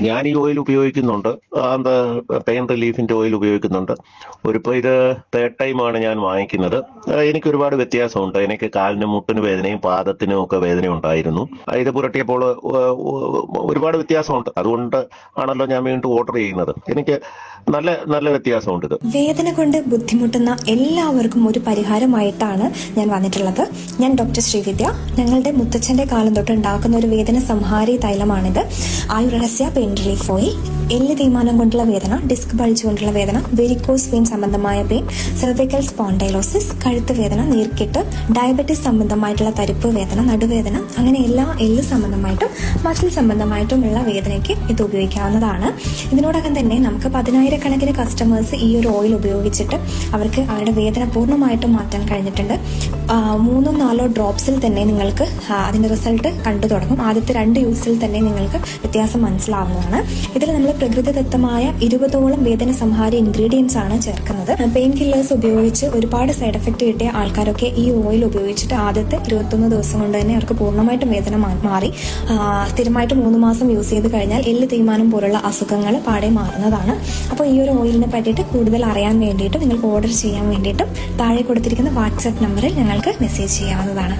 ഞാൻ ഈ ഓയിൽ ഉപയോഗിക്കുന്നുണ്ട്. പെയിൻ റിലീഫിന്റെ ഓയിൽ ഉപയോഗിക്കുന്നുണ്ട്. ഒരു ഇത് തേർഡ് ടൈമാണ് ഞാൻ വാങ്ങിക്കുന്നത്. എനിക്ക് ഒരുപാട് വ്യത്യാസമുണ്ട്. എനിക്ക് കാലിന് മുട്ടിന് വേദനയും പാദത്തിനും ഒക്കെ വേദന ഉണ്ടായിരുന്നു. ഇത് പുരട്ടിയപ്പോൾ ഒരുപാട് വ്യത്യാസമുണ്ട്. അതുകൊണ്ട് ആണല്ലോ ഞാൻ വീണ്ടും ഓർഡർ ചെയ്യുന്നത്. എനിക്ക് നല്ല നല്ല വ്യത്യാസമുണ്ട് ഇത്. വേദന കൊണ്ട് ബുദ്ധിമുട്ടുന്ന എല്ലാവർക്കും ഒരു പരിഹാരമായിട്ടാണ് ഞാൻ വന്നിട്ടുള്ളത്. ഞാൻ ഡോക്ടർ ശ്രീവിദ്യ. ഞങ്ങളുടെ മുത്തച്ഛന്റെ കാലം തൊട്ട് ഉണ്ടാക്കുന്ന ഒരു വേദന സംഹാരി തൈലമാണിത്. ആയുർരഹസ്യ പെയിൻ റിലീഫ് ഓയിൽ എല്ല് തേയ്മാനം കൊണ്ടുള്ള വേദന ഡിസ്ക് ബൾജ് കൊണ്ടുള്ള വേദന വെരിക്കോസ് വെയിൻ സംബന്ധമായ പെയിൻ സെർവിക്കൽ സ്പോണ്ടൈലോസിസ് കഴുത്ത് വേദന നീർക്കെട്ട് ഡയബറ്റിസ് സംബന്ധമായിട്ടുള്ള തരിപ്പ് വേദന നടുവേദന അങ്ങനെ എല്ലാ എല്ല് സംബന്ധമായിട്ടും മസിൽ സംബന്ധമായിട്ടുമുള്ള വേദനയ്ക്ക് ഇത് ഉപയോഗിക്കാവുന്നതാണ്. ഇതിനോടകം തന്നെ നമുക്ക് പതിനായിരക്കണക്കിന് കസ്റ്റമേഴ്സ് ഈ ഒരു ഓയിൽ ഉപയോഗിച്ചിട്ട് അവർക്ക് അവരുടെ വേദന പൂർണമായിട്ടും മാറ്റാൻ കഴിഞ്ഞിട്ടുണ്ട്. മൂന്നോ നാലോ ഡ്രോപ്സിൽ തന്നെ നിങ്ങൾക്ക് അതിന്റെ റിസൾട്ട് കണ്ടു തുടങ്ങും ആദ്യത്തെ രണ്ട് യൂസിൽ തന്നെ നിങ്ങൾക്ക് വ്യത്യാസം മനസ്സിലാവുന്നതാണ്. ഇതിൽ നമ്മൾ പ്രകൃതിദത്തമായ ഇരുപതോളം വേദന സംഹാര ഇൻഗ്രീഡിയൻസ് ആണ് ചേർക്കുന്നത്. പെയിൻ കില്ലേഴ്സ് ഉപയോഗിച്ച് ഒരുപാട് സൈഡ് എഫക്ട് കിട്ടിയ ആൾക്കാരൊക്കെ ഈ ഓയിൽ ഉപയോഗിച്ചിട്ട് ആദ്യത്തെ ഇരുപത്തൊന്ന് ദിവസം കൊണ്ട് തന്നെ അവർക്ക് പൂർണമായിട്ടും വേദന മാറി. സ്ഥിരമായിട്ട് മൂന്ന് മാസം യൂസ് ചെയ്ത് കഴിഞ്ഞാൽ എല്ല് തീരുമാനം പോലുള്ള അസുഖങ്ങൾ പാടെ മാറുന്നതാണ്. അപ്പോൾ ഈ ഒരു ഓയിലിനെ പറ്റിയിട്ട് കൂടുതൽ അറിയാൻ വേണ്ടിയിട്ട് നിങ്ങൾക്ക് ഓർഡർ ചെയ്യാൻ വേണ്ടിയിട്ടും താഴെ കൊടുത്തിരിക്കുന്ന വാട്സപ്പ് നമ്പറിൽ ഞങ്ങൾക്ക് മെസ്സേജ് ചെയ്യാവുന്നതാണ്.